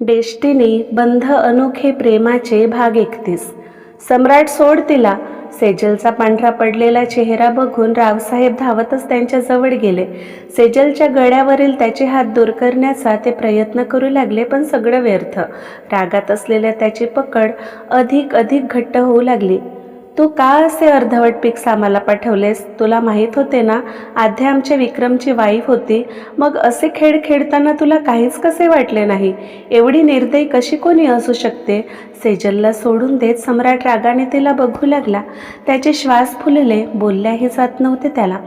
डेष्टिनी बंध अनोखे प्रेमाचे भाग एकतीस. सम्राट सोड तिला. सेजलचा पांढरा पडलेला चेहरा बघून रावसाहेब धावतच त्यांच्या जवळ गेले. सेजलच्या गळ्यावरील त्याचे हात दूर करण्याचा ते प्रयत्न करू लागले पण सगळं व्यर्थ. रागात असलेल्या त्याची पकड अधिक अधिक घट्ट होऊ लागली. तू का असे अर्धवट पिक्स आम्हाला पाठवलेस? तुला माहीत होते ना आध्या आमच्या विक्रमची वाईफ होती. मग असे खेळ खेळताना तुला काहीच कसे वाटले नाही? एवढी निर्दयी कशी कोणी असू शकते? सेजलला सोडून देत सम्राट रागाने तिला बघू लागला. त्याचे श्वास फुलले बोलल्याही जात नव्हते त्याला.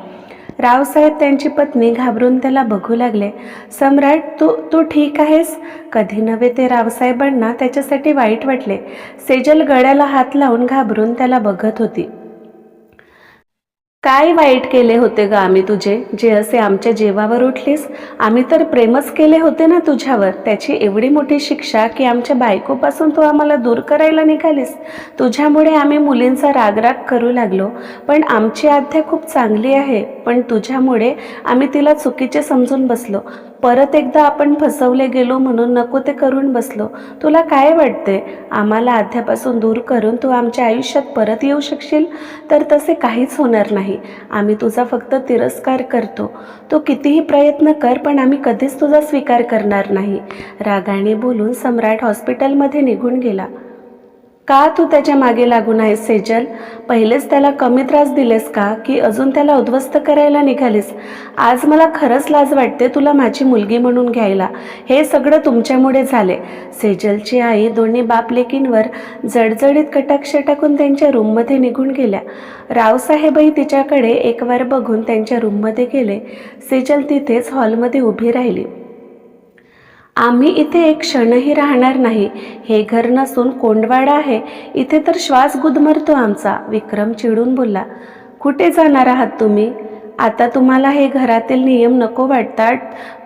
रावसाहेब त्यांची पत्नी घाबरून त्याला बघू लागले. सम्राट तू तू ठीक आहेस? कधी नव्हे ते रावसाहेबांना त्याच्यासाठी वाईट वाटले. सेजल गळ्याला हात लावून घाबरून त्याला बघत होती. काय वाईट केले होते ग आम्ही तुझे? जे असे आमच्या जीवावर उठलीस आम्ही तर प्रेमच केले होते ना तुझ्यावर. त्याची एवढी मोठी शिक्षा की आमच्या बायकोपासून तू आम्हाला दूर करायला निघालीस. तुझ्यामुळे आम्ही मुलींचा रागराग करू लागलो. पण आमची आध्या खूप चांगली आहे. पण तुझ्यामुळे आम्ही तिला चुकीचे समजून बसलो. परत एकदा आपण फसवले गेलो म्हणून नको ते करून बसलो. तुला काय वाटते आम्हाला आध्यापासून दूर करून तू आमच्या आयुष्यात परत येऊ शकशील? तर तसे काहीच होणार नाही. आम्ही तुझा फक्त तिरस्कार करतो. तू कितीही प्रयत्न कर पण आम्ही कधीच तुझा स्वीकार करणार नाही. रागाने बोलून सम्राट हॉस्पिटलमध्ये निघून गेला. का तू त्याच्यामागे लागून आहेस सेजल? पहिलेच त्याला कमी त्रास दिलेस का? की अजून त्याला उद्ध्वस्त करायला निघालीस? आज मला खरंच लाज वाटते तुला माझी मुलगी म्हणून घ्यायला. हे सगळं तुमच्यामुळे झाले. सेजलची आई दोन्ही बाप लेकींवर जडजडीत कटाक्ष टाकून त्यांच्या रूममध्ये निघून गेल्या. रावसाहेबही तिच्याकडे एकवार बघून त्यांच्या रूममध्ये गेले. सेजल तिथेच हॉलमध्ये उभी राहिली. आम्ही इथे एक क्षणही राहणार नाही. हे घर नसून कोंडवाडा आहे. इथे तर श्वास गुदमरतो आमचा. विक्रम चिडून बोलला कुठे जाणार आहात तुम्ही? आता तुम्हाला हे घरातील नियम नको वाटतात.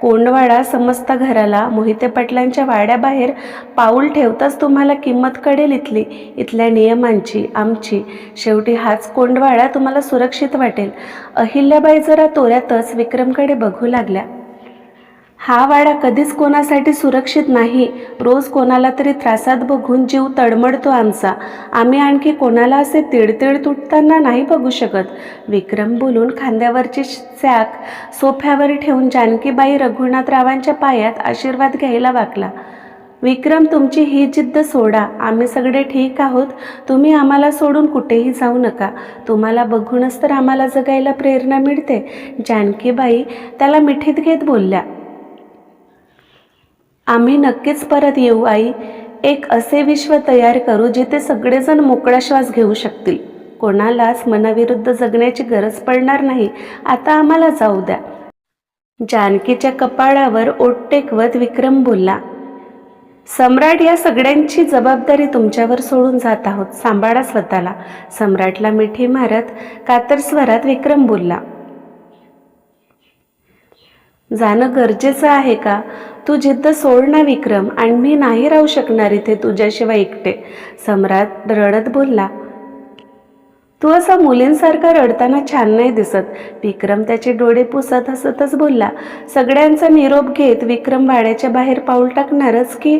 कोंडवाडा समजता घराला मोहिते पाटलांच्या वाड्याबाहेर पाऊल ठेवताच तुम्हाला किंमत कळेल इथली. इथल्या नियमांची आमची. शेवटी हाच कोंडवाडा तुम्हाला सुरक्षित वाटेल. अहिल्याबाई जरा तोऱ्यातच विक्रमकडे बघू लागल्या. हा वाडा कधीच कोणासाठी सुरक्षित नाही. रोज कोणाला तरी त्रासात बघून जीव तडमडतो आमचा. आम्ही आणखी कोणाला असे तिळतिळ तुटताना नाही बघू शकत. विक्रम बोलून खांद्यावरची सॅक सोफ्यावर ठेवून जानकीबाई रघुनाथरावांच्या पायात आशीर्वाद घ्यायला वाकला. विक्रम तुमची ही जिद्द सोडा. आम्ही सगळे ठीक आहोत. तुम्ही आम्हाला सोडून कुठेही जाऊ नका. तुम्हाला बघूनच तर आम्हाला जगायला प्रेरणा मिळते. जानकीबाई त्याला मिठीत घेत बोलल्या. आम्ही नक्कीच परत येऊ आई. एक असे विश्व तयार करू जिथे सगळेजण मोकळा श्वास घेऊ शकतील. कोणालाच मनाविरुद्ध जगण्याची गरज पडणार नाही. आता आम्हाला जाऊ द्या. जानकीच्या कपाळावर ओट टेकवत विक्रम बोलला सम्राट या सगळ्यांची जबाबदारी तुमच्यावर सोडून जात आहोत. सांभाळा स्वतःला. सम्राटला मिठी मारत कातर स्वरात विक्रम बोलला जाणं गरजेचं आहे का? तू जिद्द सोड ना विक्रम आणि मी नाही राहू शकणार इथे तुझ्याशिवाय एकटे. सम्राट रडत बोलला तू असा मुलींसारखा रडताना छान नाही दिसत. विक्रम त्याचे डोळे पुसत हसतच बोलला सगळ्यांचा निरोप घेत विक्रम भाड्याच्या बाहेर पाऊल टाकणारच की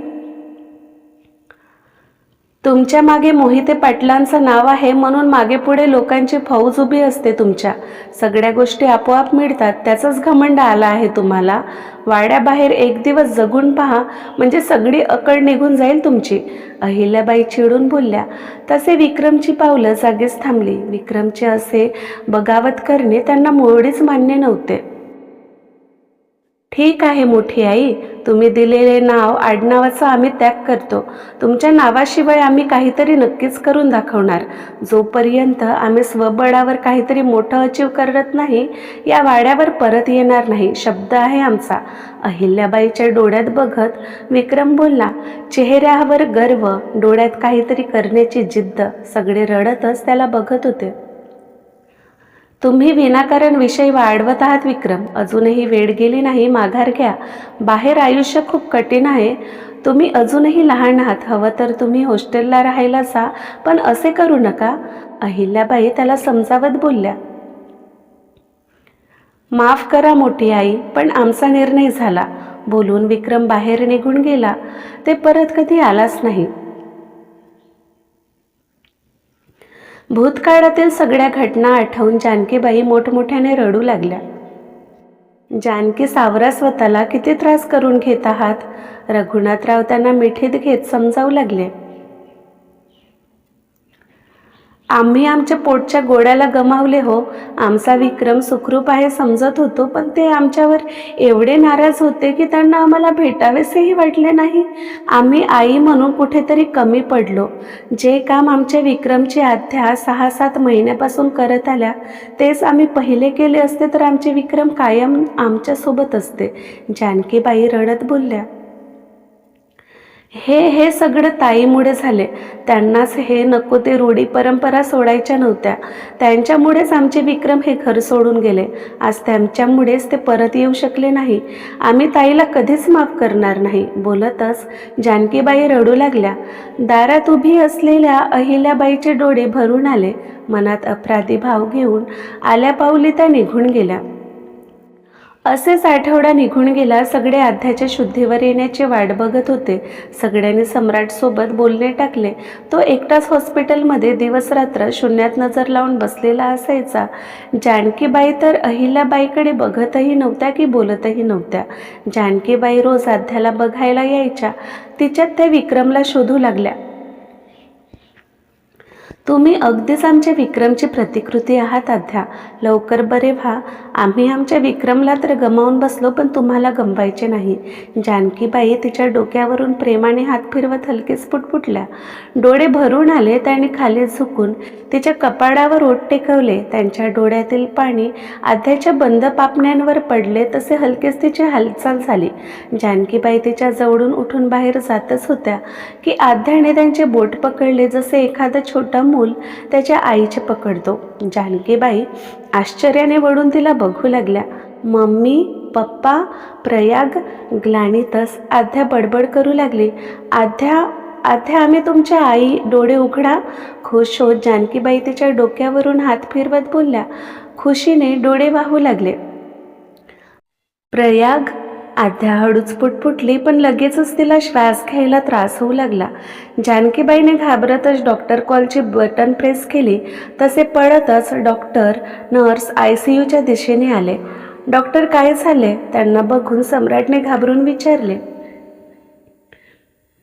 तुमच्या मागे मोहिते पाटलांचं नाव आहे म्हणून मागे पुढे लोकांची फौज उभी असते तुमच्या. सगळ्या गोष्टी आपोआप मिळतात त्याचाच घमंड आला आहे तुम्हाला. वाड्याबाहेर एक दिवस जगून पहा म्हणजे सगळी अकड निघून जाईल तुमची. अहिल्याबाई चिडून बोलल्या तसे विक्रमची पावलं जागीच थांबली. विक्रमचे असे बगावत करणे त्यांना मोडीच मान्य नव्हते. ठीक आहे मोठी आई. तुम्ही दिलेले नाव आडनावाचा आम्ही त्याग करतो. तुमच्या नावाशिवाय आम्ही काहीतरी नक्कीच करून दाखवणार. जोपर्यंत आम्ही स्वबळावर काहीतरी मोठं अचीव करत नाही या वाड्यावर परत येणार नाही शब्द आहे आमचा. अहिल्याबाईच्या डोळ्यात बघत विक्रम बोलला चेहऱ्यावर गर्व डोळ्यात काहीतरी करण्याची जिद्द. सगळे रडतच त्याला बघत होते. तुम्ही विनाकारण विषय वाढवत आहात विक्रम. अजूनही वेळ गेली नाही माघार घ्या. बाहेर आयुष्य खूप कठीण आहे. तुम्ही अजूनही लहान आहात. हवं तर तुम्ही हॉस्टेलला राहायला जा पण असे करू नका. अहिल्याबाई त्याला समजावत बोलल्या माफ करा मोठी आई पण आमचा निर्णय झाला. बोलून विक्रम बाहेर निघून गेला. ते परत कधी आलाच नाही. भूतकाळातील सगळ्या घटना आठवून जानकीबाई मोठमोठ्याने रडू लागल्या. जानकी सावरा स्वतःला किती त्रास करून घेत आहात? रघुनाथराव त्यांना मिठीत घेत समजावू लागले. आम्ही आमच्या पोटच्या गोड्याला गमावले हो. आमचा विक्रम सुखरूप आहे समजत होतो पण ते आमच्यावर एवढे नाराज होते की त्यांना आम्हाला भेटावेसेही वाटले नाही. आम्ही आई म्हणून कुठेतरी कमी पडलो. जे काम आमच्या विक्रमची आध्या सहा सात महिन्यापासून करत आल्या तेच आम्ही पहिले केले असते तर आमचे विक्रम कायम आमच्यासोबत असते. जानकीबाई रडत बोलल्या हे हे सगळं ताईमुळे झाले. त्यांनाच हे नको ते रूढी परंपरा सोडायच्या नव्हत्या. त्यांच्यामुळेच आमचे विक्रम हे घर सोडून गेले. आज त्यांच्यामुळेच ते परत येऊ शकले नाही. आम्ही ताईला कधीच माफ करणार नाही. बोलतच जानकीबाई रडू लागल्या. दारात उभी असलेल्या अहिल्याबाईचे डोळे भरून आले. मनात अपराधी भाव घेऊन आल्या पाऊली त्या निघून गेल्या. असेच आठवडा निघून गेला सगळे आध्याच्या शुद्धीवर येण्याची वाट बघत होते. सगळ्यांनी सम्राटसोबत बोलणे टाकले. तो एकटाच हॉस्पिटलमध्ये दिवसरात्र शून्यात नजर लावून बसलेला असायचा. जानकीबाई तर अहिल्याबाईकडे बघतही नव्हत्या की बोलतही नव्हत्या. जानकीबाई रोज आध्याला बघायला यायच्या. तिच्यात त्या विक्रमला शोधू लागल्या. तुम्ही अगदीच आमच्या विक्रमची प्रतिकृती आहात अध्या लवकर बरे व्हा. आम्ही आमच्या विक्रमला तर गमावून बसलो पण तुम्हाला गमवायचे नाही. जानकीबाई तिच्या डोक्यावरून प्रेमाने हात फिरवत हलकेच पुटपुटल्या. डोळे भरून आले त्याने खाली झुकून तिच्या कपाडावर ओट टेकवले. त्यांच्या डोळ्यातील पाणी आध्याच्या बंद पापण्यांवर पडले तसे हलकेच तिची हालचाल झाली. जानकीबाई तिच्या जवळून उठून बाहेर जातच होत्या की आध्याने त्यांचे बोट पकडले जसे एखादं छोटं मूल त्याच्या आईचे पकडतो. जानकीबाई आश्चर्याने वळून तिला बघू लागल्या. मम्मी पप्पा प्रयाग ग्लानीतच आध्या बडबड करू लागली. आध्या आध्या आम्ही तुमच्या आई डोळे उघडा. खुश होत जानकीबाई तिच्या डोक्यावरून हात फिरवत बोलल्या. खुशीने डोळे वाहू लागले. प्रयाग आध्या हळूच पुटपुटली पण लगेचच तिला श्वास घ्यायला त्रास होऊ लागला. जानकीबाईने घाबरतच डॉक्टर कॉलची बटन प्रेस केली. तसे पळतच डॉक्टर नर्स आय सी यूच्या दिशेने आले. डॉक्टर काय झाले? त्यांना बघून सम्राटने घाबरून विचारले.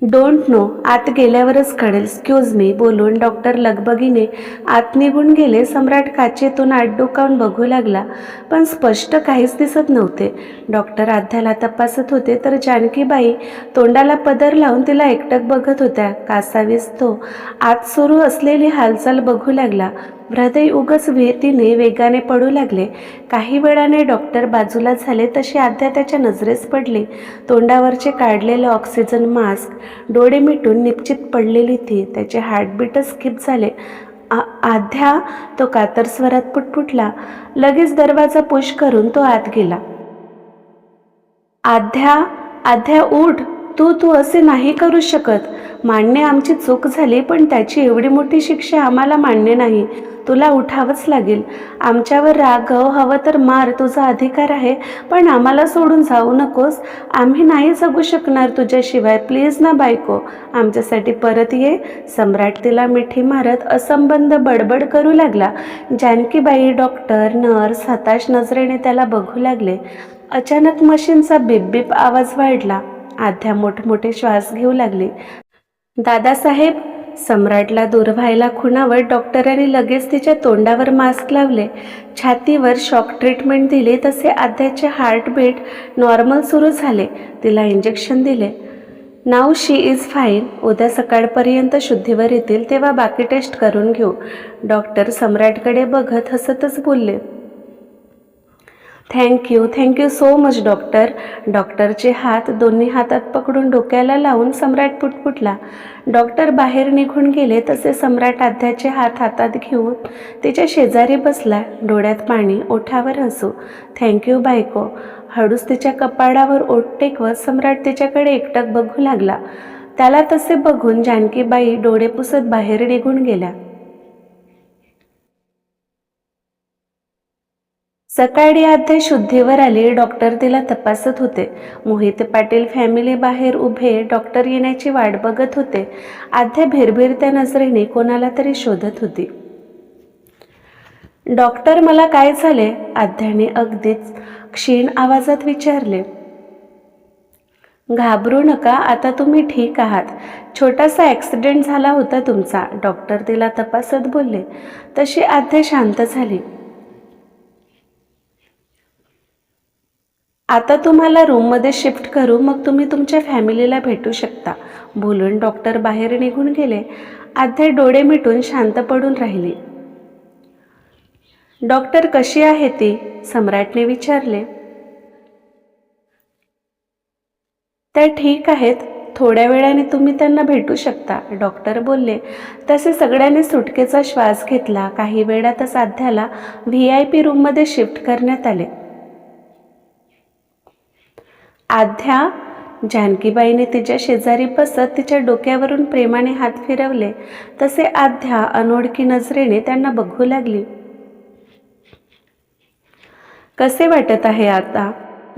डोंट नो आत गेल्यावरच कळेल. एक्सक्यूज मी बोलून डॉक्टर लगबगीने आत निघून गेले. सम्राट काचेतून आत डोकावून बघू लागला. पण स्पष्ट काहीच दिसत नव्हते. डॉक्टर आध्याला तपासत होते तर जानकीबाई तोंडाला पदर लावून तिला एकटक बघत होत्या. कासावीस तो आत सुरू असलेली हालचाल बघू लागला. हृदय उगच भीतीने वेगाने पडू लागले. काही वेळाने डॉक्टर बाजूला झाले तशी अध्या त्याच्या नजरेस पडली. तोंडावरचे काढलेले ऑक्सिजन मास्क डोळे मिटून निश्चित पडलेली ती त्याचे हार्टबीटच स्किप झाले. आ आध्या तो कातर स्वरात पुटपुटला. लगेच दरवाजा पुश करून तो आत गेला. आध्या आध्या उठ! तू तू असे नाही करू शकत. मान्य आमची चूक झाली पण त्याची एवढी मोठी शिक्षा आम्हाला मान्य नाही. तुला उठावंच लागेल. आमच्यावर राघव हवं तर मार तुझा अधिकार आहे पण आम्हाला सोडून जाऊ नकोस. आम्ही नाही जगू शकणार तुझ्याशिवाय. प्लीज ना बायको आमच्यासाठी परत ये. सम्राट तिला मिठी मारत असंबंध बडबड करू लागला. जानकीबाई डॉक्टर नर्स हताश नजरेने त्याला बघू लागले. अचानक मशीनचा बिबबिप आवाज वाढला. आध्या मोठमोठे श्वास घेऊ लागले. दादासाहेब सम्राटला दूर व्हायला खुणावर डॉक्टरांनी लगेच तिच्या तोंडावर मास्क लावले. छातीवर शॉक ट्रीटमेंट दिली तसे आध्याचे हार्टबीट नॉर्मल सुरू झाले. तिला इंजेक्शन दिले. Now she is fine. उद्या सकाळपर्यंत शुद्धीवर येतील तेव्हा बाकी टेस्ट करून घेऊ. डॉक्टर सम्राटकडे बघत हसतच बोलले. Thank you thank you so much doctor डॉक्टरचे हात दोन्ही हातात पकडून डोक्याला लावून सम्राट पुटपुटला. डॉक्टर बाहेर निघून गेले तसे सम्राट आध्याचे हात हातात घेऊन तिच्या शेजारी बसला. डोळ्यात पाणी ओठावर हसू. थँक्यू बायको. हळूच तिच्या कपाडावर ओठ टेकवत सम्राट तिच्याकडे एकटक बघू लागला. त्याला तसे बघून जानकीबाई डोळे पुसत बाहेर निघून गेल्या. सकाळी आध्ये शुद्धीवर आली डॉक्टर तिला तपासत होते. मोहित पाटील फॅमिली बाहेर उभे डॉक्टर येण्याची वाट बघत होते. आध्या भिरभिरत्या नजरेने कोणाला तरी शोधत होती. डॉक्टर मला काय झाले? आध्याने अगदीच क्षीण आवाजात विचारले. घाबरू नका आता तुम्ही ठीक आहात. छोटासा ॲक्सिडेंट झाला होता तुमचा डॉक्टर तिला तपासत बोलले. तशी आध्या शांत झाली. आता तुम्हाला रूममध्ये शिफ्ट करू मग तुम्ही तुमच्या फॅमिलीला भेटू शकता. बोलून डॉक्टर बाहेर निघून गेले. आध्या डोळे मिटून शांत पडून राहिली. डॉक्टर कशी आहे ती? सम्राटने विचारले. त्या ठीक आहेत. थोड्या वेळाने तुम्ही त्यांना भेटू शकता डॉक्टर बोलले. तसे सगळ्यांनी सुटकेचा श्वास घेतला. काही वेळातच आध्याला व्ही आय पी रूममध्ये शिफ्ट करण्यात आले. आध्या जानकीबाईने तिच्या शेजारी बसत तिच्या डोक्यावरून प्रेमाने हात फिरवले. तसे आध्या अनोळखी नजरेने त्यांना बघू लागली. कसे वाटत आहे आता?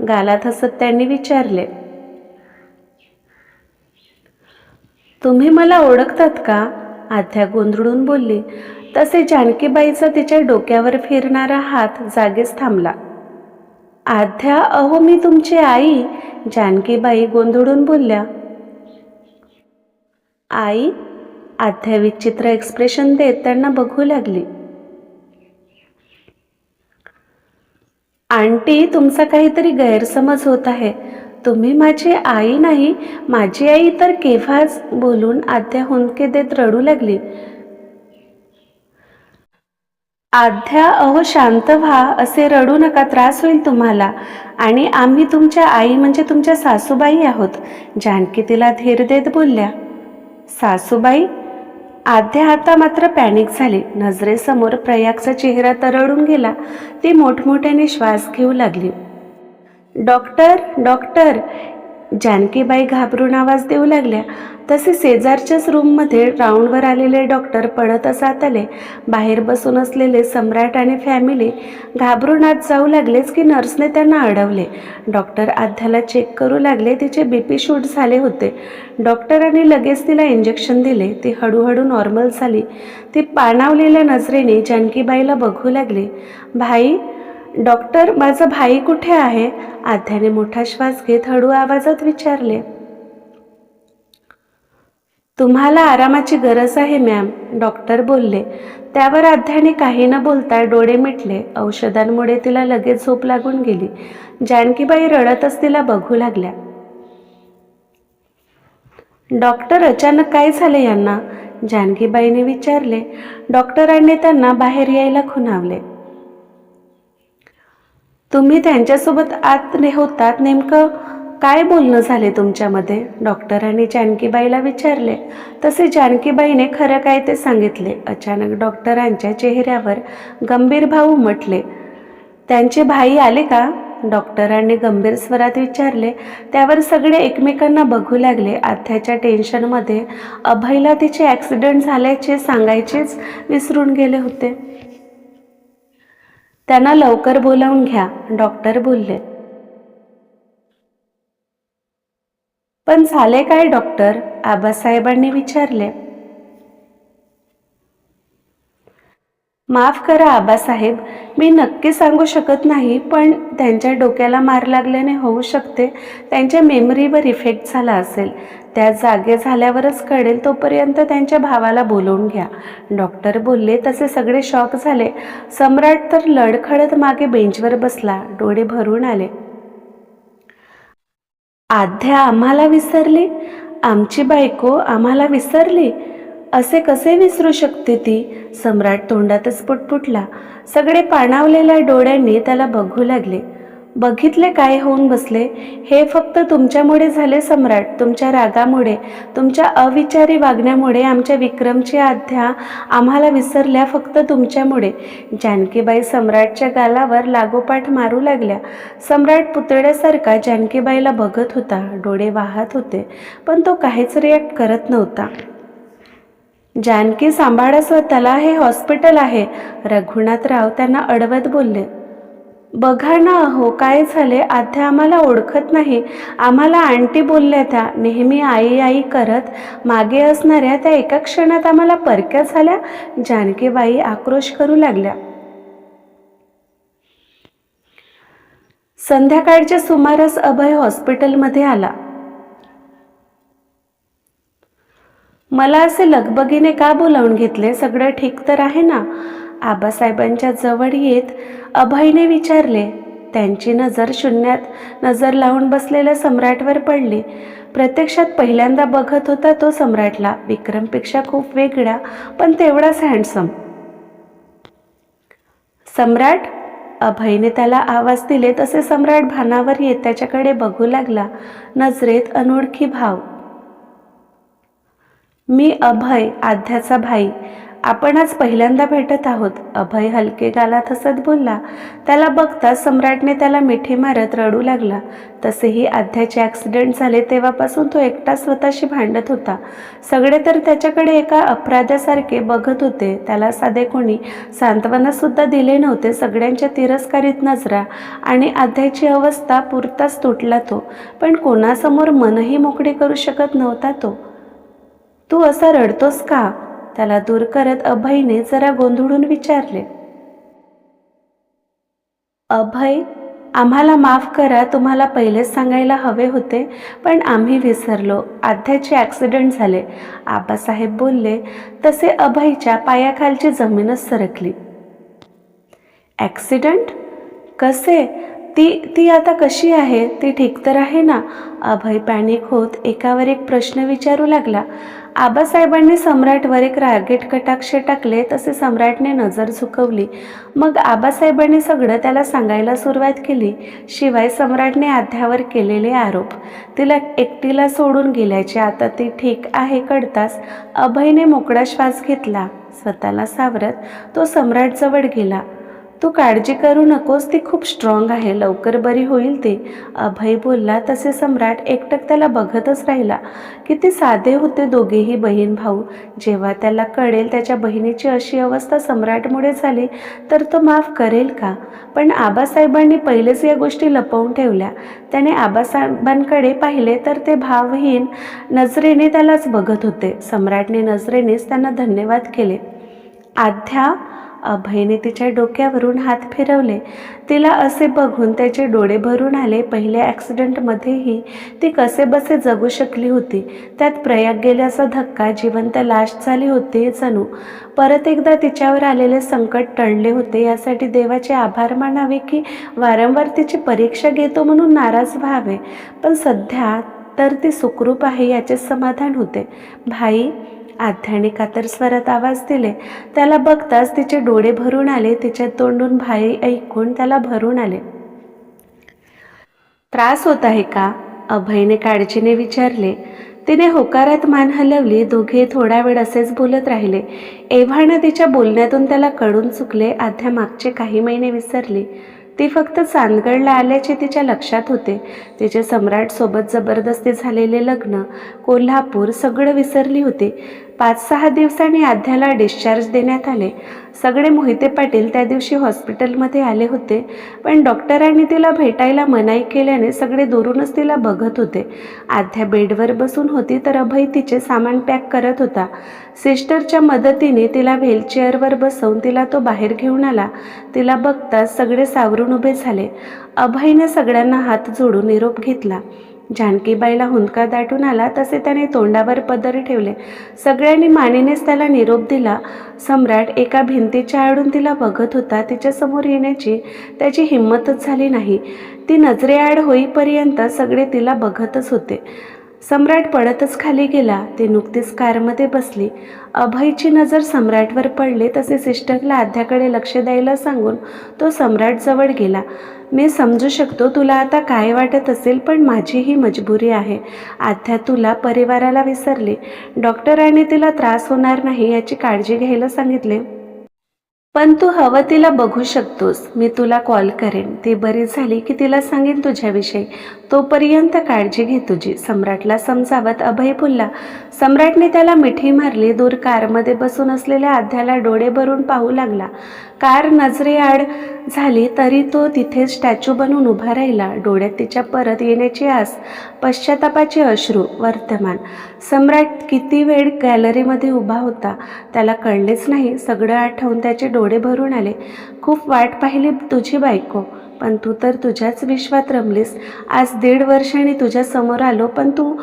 गालात हसत त्यांनी विचारले. तुम्ही मला ओळखतात का? आध्या गोंधळून बोलली. तसे जानकीबाईचा तिच्या डोक्यावर फिरणारा हात जागेच थांबला. आध्या अहो मी तुमची आई जानकीबाई गोंधळून बोलल्या. आई आध्या विचित्र एक्सप्रेशन देत त्यांना बघू लागली. आंटी तुमचा काहीतरी गैरसमज होत आहे. तुम्ही माझी आई नाही माझी आई तर केव्हाच बोलून आध्या हुंदके देत रडू लागली. आध्या अहो शांत व्हा असे रडू नका त्रास होईल तुम्हाला. आणि आम्ही तुमच्या आई म्हणजे तुमच्या सासूबाई आहोत. जानकी तिला धीर देत बोलल्या सासूबाई आध्या आता मात्र पॅनिक झाली. नजरेसमोर प्रयागचा चेहरा तरळून गेला. ती मोठमोठ्याने श्वास घेऊ लागली. डॉक्टर डॉक्टर जानकीबाई घाबरून आवाज देऊ लागल्या. तसे शेजारच्याच रूममध्ये राऊंडवर आलेले डॉक्टर पळत असात आले बाहेर बसून असलेले सम्राट आणि फॅमिली घाबरून आत जाऊ लागलेच की नर्सने त्यांना अडवले. डॉक्टर आध्याला चेक करू लागले तिचे बी पी शूट झाले होते. डॉक्टरांनी लगेच तिला इंजेक्शन दिले. ती हळूहळू नॉर्मल झाली. ती पाणावलेल्या नजरेने जानकीबाईला बघू लागली. भाई डॉक्टर माझा भाई कुठे आहे? आध्याने मोठा श्वास घेत हळू आवाजात विचारले. तुम्हाला आरामाची गरज आहे मॅम डॉक्टर बोलले. त्यावर आध्याने काही न बोलता डोळे मिटले. औषधांमुळे तिला लगेच झोप लागून गेली. जानकीबाई रडतच तिला बघू लागल्या. डॉक्टर अचानक काय झाले यांना? जानकीबाईने विचारले. डॉक्टरांनी त्यांना बाहेर यायला खुणावले. तुम्ही त्यांच्यासोबत आत ने होतात नेमकं काय बोलणं झाले तुमच्यामध्ये? डॉक्टरांनी जानकीबाईला विचारले. तसे जानकीबाईने खरं काय ते सांगितले. अचानक डॉक्टरांच्या चेहऱ्यावर गंभीर भाव उमटले. त्यांचे भाई आले का? डॉक्टरांनी गंभीर स्वरात विचारले. त्यावर सगळे एकमेकांना बघू लागले. आत्याच्या टेन्शनमध्ये अभयला तिचे ॲक्सिडेंट झाल्याचे सांगायचेच विसरून गेले होते. त्यांना लवकर बोलावून घ्या डॉक्टर बोलले. पण झाले काय डॉक्टर? आबासाहेबांनी विचारले. माफ करा आबासाहेब. मी नक्की सांगू शकत नाही पण त्यांच्या डोक्याला मार लागल्याने होऊ शकते. त्यांच्या मेमरीवर इफेक्ट झाला असेल. त्या जागे झाल्यावरच कळेल तोपर्यंत त्यांच्या भावाला बोलवून घ्या. डॉक्टर बोलले तसे सगळे शॉक झाले. सम्राट तर लडखडत मागे बेंचवर बसला. डोळे भरून आले. आध्या आम्हाला विसरली? आमची बायको आम्हाला विसरली? असे कसे विसरू शकते ती? सम्राट तोंडातच पुटपुटला सगळे पाणावलेल्या डोळ्यांनी त्याला बघू लागले. बघितले काय होऊन बसले? हे फक्त तुमच्यामुळे झाले सम्राट. तुमच्या रागामुळे तुमच्या अविचारी वागण्यामुळे आमच्या विक्रमची आध्या आम्हाला विसरल्या फक्त तुमच्यामुळे. जानकीबाई सम्राटच्या गालावर लागोपाठ मारू लागल्या. सम्राट पुतळ्यासारखा जानकीबाईला बघत होता. डोळे वाहत होते. पण तो काहीच रिॲक्ट करत नव्हता. जानकी सांभाळा स्वतःला हे हॉस्पिटल आहे. रघुनाथराव त्यांना अडवत बोलले बघा ना अहो काय झाले? आध्या आम्हाला ओळखत नाही. आम्हाला आंटी बोलल्या त्या नेहमी आई आई करत मागे असणाऱ्या त्या एका क्षणात आम्हाला परक्या झाल्या. जानकीबाई आक्रोश करू लागल्या. संध्याकाळच्या सुमारास अभय हॉस्पिटलमध्ये आला. मला असे लगबगीने का बोलावून घेतले? सगळं ठीक तर आहे ना? आबासाहेबांच्या जवळ येत अभयने विचारले त्यांची नजर शून्यात नजर लावून बसलेल्या सम्राटवर पडली. प्रत्यक्षात पहिल्यांदा बघत होता तो सम्राटला. विक्रमपेक्षा खूप वेगळा पण तेवढाच हँडसम सम्राट? अभयने त्याला आवाज दिले. तसे सम्राट भानावर येत त्याच्याकडे बघू लागला. नजरेत अनोळखी भाव. मी अभय आध्याचा भाई. आपण आज पहिल्यांदा भेटत आहोत. अभय हलके गालात हसत बोलला. त्याला बघता सम्राटने त्याला मिठी मारत रडू लागला. तसेही आध्याचे ॲक्सिडेंट झाले तेव्हापासून तो एकटा स्वतःशी भांडत होता. सगळे तर त्याच्याकडे एका अपराध्यासारखे बघत होते. त्याला साधे कोणी सांत्वनासुद्धा दिले नव्हते. सगळ्यांच्या तिरस्कारित नजरा आणि आध्याची अवस्था पुरताच तुटला तो. पण कोणासमोर मनही मोकळे करू शकत नव्हता तो. तू असा रडतोस का? त्याला दूर करत अभयने जरा गोंधळून विचारले. अभय आम्हाला माफ करा तुम्हाला पहिलेच सांगायला हवे होते पण आम्ही विसरलो. आध्याचे ॲक्सिडेंट झाले. आबासाहेब बोलले तसे अभयच्या पायाखालची जमीनच सरकली. ॲक्सिडंट कसे? ती ती आता कशी आहे ती ठीक तर आहे ना? अभय पॅनिक होत एकावर एक प्रश्न विचारू लागला. आबासाहेबांनी सम्राटवर एक रागेट कटाक्ष टाकले तसे सम्राटने नजर झुकवली. मग आबासाहेबांनी सगळं त्याला सांगायला सुरुवात केली. शिवाय सम्राटने आध्यावर केलेले आरोप. तिला एकटीला सोडून गेल्याचे आता ती ठीक आहे कळताच अभयने मोकळा श्वास घेतला. स्वतःला सावरत तो सम्राटजवळ गेला. तू काळजी करू नकोस ती खूप स्ट्रॉंग आहे. लवकर बरी होईल ती. अभय बोलला तसे सम्राट एकटक त्याला बघतच राहिला. किती साधे होते दोघेही बहीण भाऊ. जेव्हा त्याला कळेल त्याच्या बहिणीची अशी अवस्था सम्राटमुळे झाली तर तो माफ करेल का? पण आबासाहेबांनी पहिलेच या गोष्टी लपवून ठेवल्या. त्याने आबासाहेबांकडे पाहिले तर ते भावहीन नजरेने त्यालाच बघत होते. सम्राटने नजरेनेच त्यांना धन्यवाद केले. आध्या अभयने तिच्या डोक्यावरून हात फिरवले. तिला असे बघून त्याचे डोळे भरून आले. पहिल्या ॲक्सिडेंटमध्येही ती कसे बसे जगू शकली होती. त्यात प्रयाग गेल्याचा धक्का जिवंत लाश झाली होती जणू. परत एकदा तिच्यावर आलेले संकट टळले होते. यासाठी देवाचे आभार मानावे की वारंवार तिची परीक्षा घेतो म्हणून नाराज व्हावे. पण सध्या तर ती सुखरूप आहे याचे समाधान होते. भाई आध्याने कातर स्वरात आवाज दिले. त्याला बघताच तिचे डोळे भरून आले. तिच्या तोंडून भाई ऐकून त्याला भरून आले. त्रास होत आहे का? अभयने काळजीने विचारले. तिने होकारात मान हलवली. दोघे थोडा वेळ असेच बोलत राहिले. एव्हाना तिच्या बोलण्यातून त्याला कळून चुकले. आध्या मागचे काही महिने विसरले. ती फक्त चांदगडला आल्याचे तिच्या लक्षात होते. तिचे सम्राटसोबत जबरदस्ती झालेले लग्न कोल्हापूर सगळं विसरली होते. पाच सहा दिवसांनी आध्याला डिस्चार्ज देण्यात आले. सगळे मोहिते पाटील त्या दिवशी हॉस्पिटलमध्ये आले होते. पण डॉक्टरांनी तिला भेटायला मनाई केल्याने सगळे दुरूनच तिला बघत होते. आध्या बेडवर बसून होती तर अभय तिचे सामान पॅक करत होता. सिस्टरच्या मदतीने तिला व्हीलचेअरवर बसवून तिला तो बाहेर घेऊन आला. तिला बघताच सगळे सावरून उभे झाले. अभयने सगळ्यांना हात जोडून निरोप घेतला. जानकीबाईला हुंदका दाटून आला तसे त्याने तोंडावर पदर ठेवले. सगळ्यांनी मानेनेच त्याला निरोप दिला. सम्राट एका भिंतीच्या आडून तिला बघत होता. तिच्यासमोर येण्याची त्याची हिंमतच झाली नाही. ती नजरेआड होईपर्यंत सगळे तिला बघतच होते. सम्राट पडतच खाली गेला. ते नुकतीच कारमध्ये बसली. अभयची नजर सम्राटवर पडली तसे सिस्टरला आध्याकडे लक्ष द्यायला सांगून तो सम्राटजवळ गेला. मी समजू शकतो तुला आता काय वाटत असेल पण माझी ही मजबुरी आहे. आध्या तुला परिवाराला विसरली. डॉक्टरांनी तिला त्रास होणार नाही याची काळजी घ्यायला सांगितले. पण तू हवं तिला बघू शकतोस. मी तुला कॉल करेन. ती बरी झाली की तिला सांगेन तुझ्याविषयी. तोपर्यंत काळजी घे तुझी. सम्राटला समजावत अभय बोलला सम्राटने त्याला मिठी मारली. दूर कारमध्ये बसून असलेल्या आध्याला डोळे भरून पाहू लागला. कार नजरेआड झाली तरी तो तिथे स्टॅच्यू बनून उभा राहिला. डोळ्यात तिच्या परत येण्याची आस पश्चातापाचे अश्रू वर्तमान. सम्राट किती वेळ गॅलरीमध्ये उभा होता त्याला कळलेच नाही. सगळं आठवून त्याचे डोळे भरून आले. खूप वाट पाहिली तुझी बायको. पण तू तर तुझ्याच विश्वात रमलीस. आज दीड वर्षाने तुझ्यासमोर आलो पण तू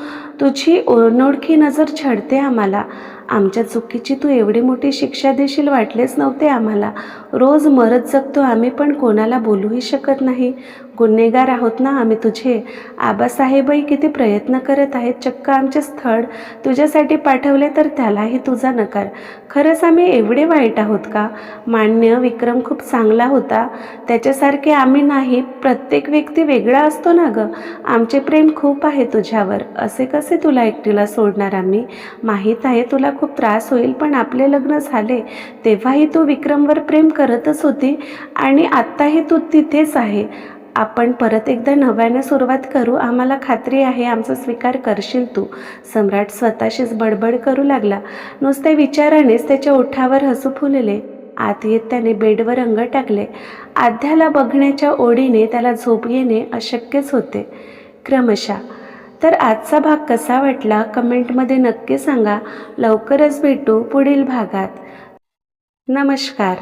तुझी अनोळखी नजर छडते आम्हाला. आमच्या चुकीची तू एवढी मोठी शिक्षा देशील वाटलेच नव्हते आम्हाला. रोज मरत जगतो आम्ही पण कोणाला बोलूही शकत नाही. गुन्हेगार आहोत ना आम्ही तुझे. आबासाहेबही किती प्रयत्न करत आहेत चक्क आमचे स्थळ तुझ्यासाठी पाठवले तर त्यालाही तुझा नकार. खरंच आम्ही एवढे वाईट आहोत का? मान्य विक्रम खूप चांगला होता. त्याच्यासारखे आम्ही नाही प्रत्येक व्यक्ती वेगळा असतो ना गं? आमचे प्रेम खूप आहे तुझ्यावर. असे कसे तुला एकटीला सोडणार आम्ही? माहीत आहे तुला खूप त्रास होईल. पण आपले लग्न झाले तेव्हाही तू विक्रमवर प्रेम करतच होती आणि आत्ताही तू तिथेच आहे. आपण परत एकदा नव्याने सुरुवात करू. आम्हाला खात्री आहे आमचा स्वीकार करशील तू. सम्राट स्वतःशीच बडबड करू लागला. नुसत्या विचारानेच त्याच्या ओठावर हसू फुलले. आत येत त्याने बेडवर अंग टाकले. आध्याला बघण्याच्या ओढीने त्याला झोप येणे अशक्यच होते. क्रमशः तर आजचा भाग कसा वाटला कमेंटमध्ये नक्की सांगा. लवकरच भेटू पुढील भागात. नमस्कार.